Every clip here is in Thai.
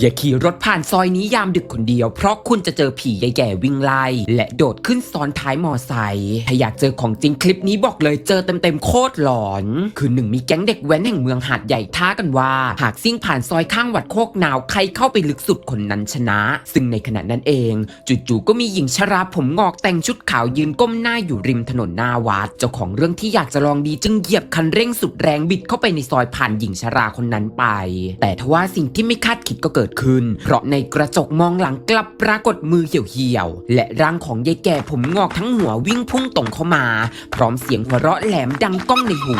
อย่าขี่รถผ่านซอยนี้ยามดึกคนเดียว เพราะคุณจะเจอผียายแก่วิ่งไล่ และโดดขึ้นซ้อนท้ายมอไซค์ถ้าอยากเจอของจริงคลิปนี้บอกเลยเจอเต็มๆโคตรหลอน คือหนึ่งมีแก๊งเด็กแว้นแห่งเมืองหาดใหญ่ท้ากันว่า หากซิ่งผ่านซอยข้างวัดโคกนาวใครเข้าไปลึกสุดคนนั้นชนะ ซึ่งในขณะนั้นเองจู่ๆก็มีหญิงชราผมงอกแต่งชุดขาวยืนก้มหน้าอยู่ริมถนนหน้าวัด เจ้าของเรื่องที่อยากจะลองดีจึงเหยียบคันเร่งสุดแรงบิดเข้าไปในซอยผ่านหญิงชราคนนั้นไป แต่ทว่าสิ่งที่ไม่คาดคิดก็เกิดขึ้น เพราะในกระจกมองหลังกลับปรากฏมือเหี่ยวๆ และร่างของยายแก่ผมงอกทั้งหัววิ่งพุ่งตรงเข้ามา พร้อมเสียงหัวเราะแหลมดังก้องในหู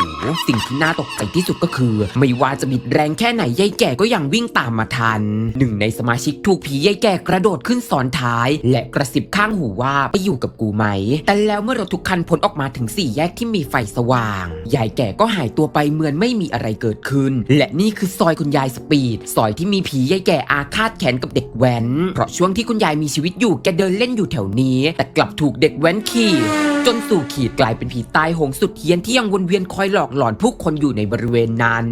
สิ่งที่น่าตกใจที่สุดก็คือ ไม่ว่าจะบิดแรงแค่ไหนยายแก่ก็ยังวิ่งตามมาทัน หนึ่งในสมาชิกถูกผียายแก่กระโดดขึ้นซ้อนท้าย และกระซิบข้างหูว่าไปอยู่กับกูไหม แต่แล้วเมื่อรถทุกคันพ้นออกมาถึงสี่แยกที่มีไฟสว่าง ยายแก่ก็หายตัวไปเหมือนไม่มีอะไรเกิดขึ้น และนี่คือซอยคุณยายสปีด ซอยที่มีผียายแก่อาฆาตแขนกับเด็กแว้น เพราะช่วงที่คุณยายมีชีวิตอยู่แกเดินเล่นอยู่แถวนี้ แต่กลับถูกเด็กแว้นขี่ จนสู่ขีดกลายเป็นผีตายโหงสุดเฮี้ยนที่ยังวนเวียนคอยหลอกหลอนผู้คนอยู่ในบริเวณนั้น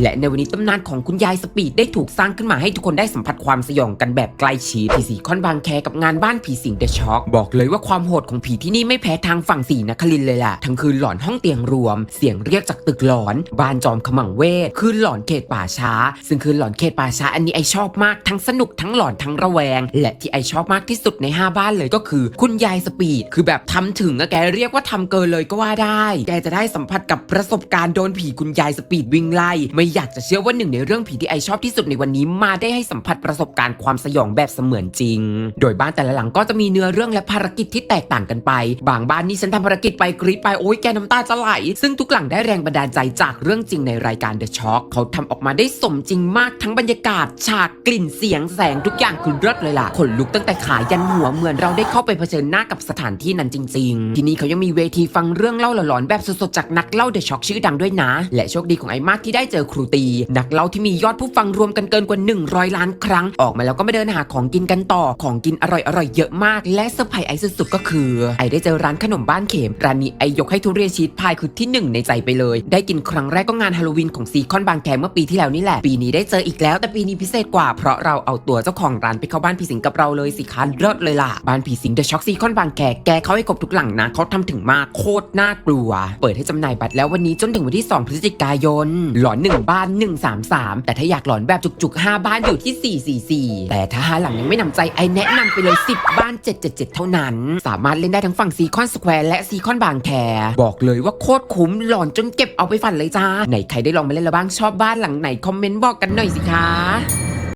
และในวันนี้ตำนานของคุณยายสปีดได้ถูกสร้างขึ้นมาให้ทุกคนได้สัมผัสความสยองกันแบบใกล้ชิดผีสีคอนบางแคกับงานบ้านผีสิงเดอะช็อกบอกเลยว่าความโหดของผีที่นี่ไม่แพ้ทางฝั่งสีนครินเลยล่ะทั้งคืนหลอนห้องเตียงรวม เสียงเรียกจากตึกหลอนบ้านจอมขมังเวทคืนหลอนเขตป่าช้า ซึ่งคืนหลอนเขตป่าช้าอันนี้ไอชอบมากทั้งสนุกทั้งหลอนทั้งระแวง และที่ไอชอบมากที่สุดในห้าบ้านเลยก็คือ คุณยายสปีดคือแบบทำถึงอะแกเรียกว่าทำเกินเลยก็ว่าได้ แกจะได้สัมผัสกับประสบการณ์โดนผีคุณยายสปีดวิ่งไล่ ไม่อยากจะเชื่อว่าหนึ่งในเรื่องผีที่ไอชอบที่สุดในวันนี้มาได้ให้สัมผัสประสบการณ์ความสยองแบบเสมือนจริง โดยบ้านแต่ละหลังก็จะมีเนื้อเรื่องและภารกิจที่แตกต่างกันไป บางบ้านนี่ฉันทำภารกิจไปกรีดไปโอ๊ยแกน้ำตาจะไหล ซึ่งทุกหลังได้แรงบันดาลใจจากเรื่องจริงในรายการ The Shock เขาทำออกมาได้สมจริงมากทั้งบรรยากาศ ฉากกลิ่นเสียงแสงทุกอย่างคือเลิศเลยล่ะขนลุกตั้งแต่ขายันหัวเหมือนเราได้เข้าไปเผชิญหน้ากับสถานที่นั้นจริง ๆ ที่นี่เขายังมีเวทีฟังเรื่องเล่าหลอนๆแบบสดๆจากนักเล่า The Shock ชื่อดังด้วยนะ และโชคดีของไอ้มากที่ได้เจอครูตี นักเล่าที่มียอดผู้ฟังรวมกันเกินกว่า 100 ล้านครั้ง ออกมาแล้วก็ม่เดินหาของกินกันต่อของกินอร่อยๆเยอะมาก และเซอร์ไพรส์ไอ้สุดๆก็คือ ไอ้ได้เจอร้านขนมบ้านเข็มร้านนี้ไอ้ยกให้ทุเรียนชีสพายคือที่หนึ่งในใจไปเลย ได้กินครั้งแรกก็งานฮาโลวีนของซีคอนบางแคเมื่อปีที่แล้วนี่แหละปีนี้ได้เจออีกแล้วแต่ปีนี้พิเศษกว่าเพราะเราเอาตัวเจ้าของร้านไปเข้าบ้านผีสิงกับเราเลยสิคะเลิศเลยล่ะบ้านผีสิงเดอะช็อกซีคอนบางแคแกเขาให้ครบทุกหลังนะเขาทำถึงมากโคตรน่ากลัว เปิดให้จำหน่ายบัตรแล้ววันนี้จนถึงวันที่ 2 พฤศจิกายน หลอน 1 บ้าน 133 แต่ถ้าอยากหลอนแบบจุกๆ 5 บ้านอยู่ที่ 444 แต่ถ้าหาหลังยังไม่นำใจไอแนะนำไปเลย 10 บ้าน 777 เท่านั้น สามารถเล่นได้ทั้งฝั่งซีคอนสแควร์และซีคอนบางแค บอกเลยว่าโคตรคุ้มหลอนจนเก็บเอาไปฝันเลยจ้าไหนใครได้ลองมาเล่นแล้วบ้างชอบบ้านหลังไหนคอมเมนต์บอกกันหน่อยสิคะ